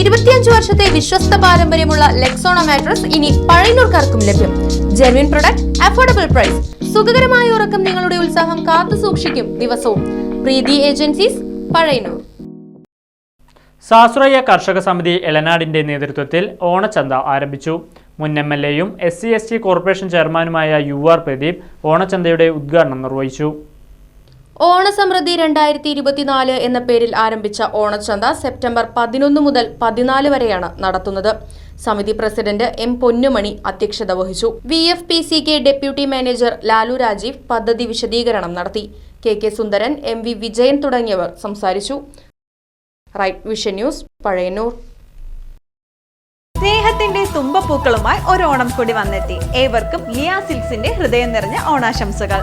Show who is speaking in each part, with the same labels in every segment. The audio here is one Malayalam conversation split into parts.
Speaker 1: ഇരുപത്തിയഞ്ച് വർഷത്തെ വിശ്വസ്ത പാരമ്പര്യമുള്ള ലെക്സോണ മാട്രസ് ഇനി പഴയനൂർക്കാർക്കും ലഭ്യം. ജെർവിൻ പ്രൊഡക്റ്റ് അഫോർഡബിൾ പ്രൈസ് സുഖകരമായ ഉറക്കം നിങ്ങളുടെ ഉത്സാഹം കാത്തു സൂക്ഷിക്കും ദിവസവും. പ്രീതി ഏജൻസീസ് പഴയനൂർ
Speaker 2: സാശ്രയ കർഷക സമിതി എളനാടിന്റെ നേതൃത്വത്തിൽ ഓണച്ചന്ത ആരംഭിച്ചു. മുൻ എം എൽ എയും S C S T corporation ചെയർമാനുമായ യു ആർ പ്രദീപ് ഓണച്ചന്തയുടെ ഉദ്ഘാടനം നിർവഹിച്ചു.
Speaker 1: ഓണസമൃദ്ധി രണ്ടായിരത്തി ഇരുപത്തിനാല് എന്ന പേരിൽ ആരംഭിച്ച ഓണച്ചന്ത സെപ്റ്റംബർ പതിനൊന്ന് മുതൽ പതിനാല് വരെയാണ് നടത്തുന്നത്. സമിതി പ്രസിഡന്റ് എം പൊന്നുമണി അധ്യക്ഷത വഹിച്ചു. V F P C K deputy manager Lalu Rajeev പദ്ധതി വിശദീകരണം നടത്തി. K K Sundaran M V Vijayan തുടങ്ങിയവർ സംസാരിച്ചു. Right vision news Pazhayannur.
Speaker 3: സ്നേഹത്തിന്റെ തുമ്പപ്പൂക്കളുമായി ഒരു ഓണം കൂടി വന്നെത്തി. ഏവർക്കും ലിയാ സിൽസിന്റെ ഹൃദയം നിറഞ്ഞ ഓണാശംസകൾ.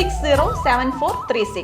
Speaker 3: six zero seven four three six